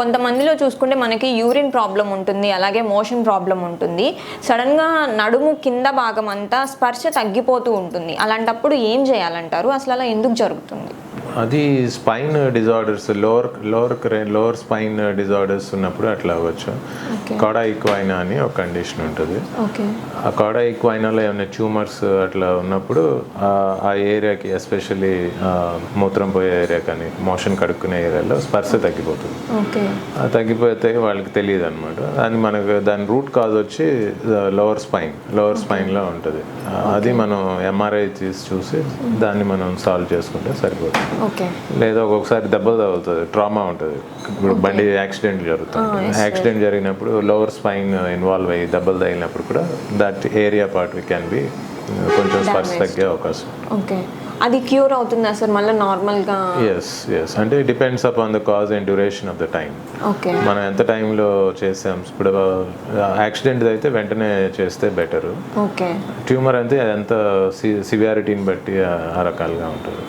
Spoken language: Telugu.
కొంతమందిలో చూసుకుంటే మనకి యూరిన్ ప్రాబ్లం ఉంటుంది అలాగే మోషన్ ప్రాబ్లం ఉంటుంది. సడన్గా నడుము కింద భాగం అంతా స్పర్శ తగ్గిపోతూ ఉంటుంది. అలాంటప్పుడు ఏం చేయాలంటారు? అసలు అలా ఎందుకు జరుగుతుంది? అది spine disorders lower lower lower spine disorders ఉన్నప్పుడు అట్లా అవ్వచ్చు. కాడా ఈక్వైనా అని ఒక కండిషన్ ఉంటుంది. ఆ కాడా ఈక్వైనాలో ఏమైనా ట్యూమర్స్ అట్లా ఉన్నప్పుడు ఆ- ఏరియాకి ఎస్పెషల్లీ మూత్రం పోయే ఏరియా కానీ మోషన్ కడుక్కునే ఏరియాలో స్పర్శ తగ్గిపోతుంది. తగ్గిపోతే వాళ్ళకి తెలియదు అనమాట అది మనకు దాని రూట్ కాజ్ వచ్చి లోవర్ స్పైన్ లోవర్ స్పైన్లో ఉంటుంది. అది మనం ఎంఆర్ఐ తీసి చూసి దాన్ని మనం సాల్వ్ చేసుకుంటే సరిపోతుంది. లేదా ఒక్కొక్కసారి దెబ్బలు తగులుతుంది ట్రామా ఉంటుంది. ఇప్పుడు బండి యాక్సిడెంట్ జరుగుతుంది. యాక్సిడెంట్ జరిగినప్పుడు లోవర్ స్పైన్ ఇన్వాల్వ్ అయ్యి దెబ్బలు తగిలినప్పుడు కూడా that area part can be కొంచెం స్పర్శ తగ్గే అవకాశం. ఓకే అది క్యూర్ అవుతుందా సార్? మళ్ళీ నార్మల్గా ఎస్ ఎస్ అంటే depends upon the cause and duration of the time okay మనం ఎంత టైంలో చేసాం? ఇప్పుడు యాక్సిడెంట్ అయితే వెంటనే చేస్తే బెటరు ఓకే ట్యూమర్ అంటే ఎంత సివియారిటీని బట్టి ఆ- ఆ రకాలుగా ఉంటుంది.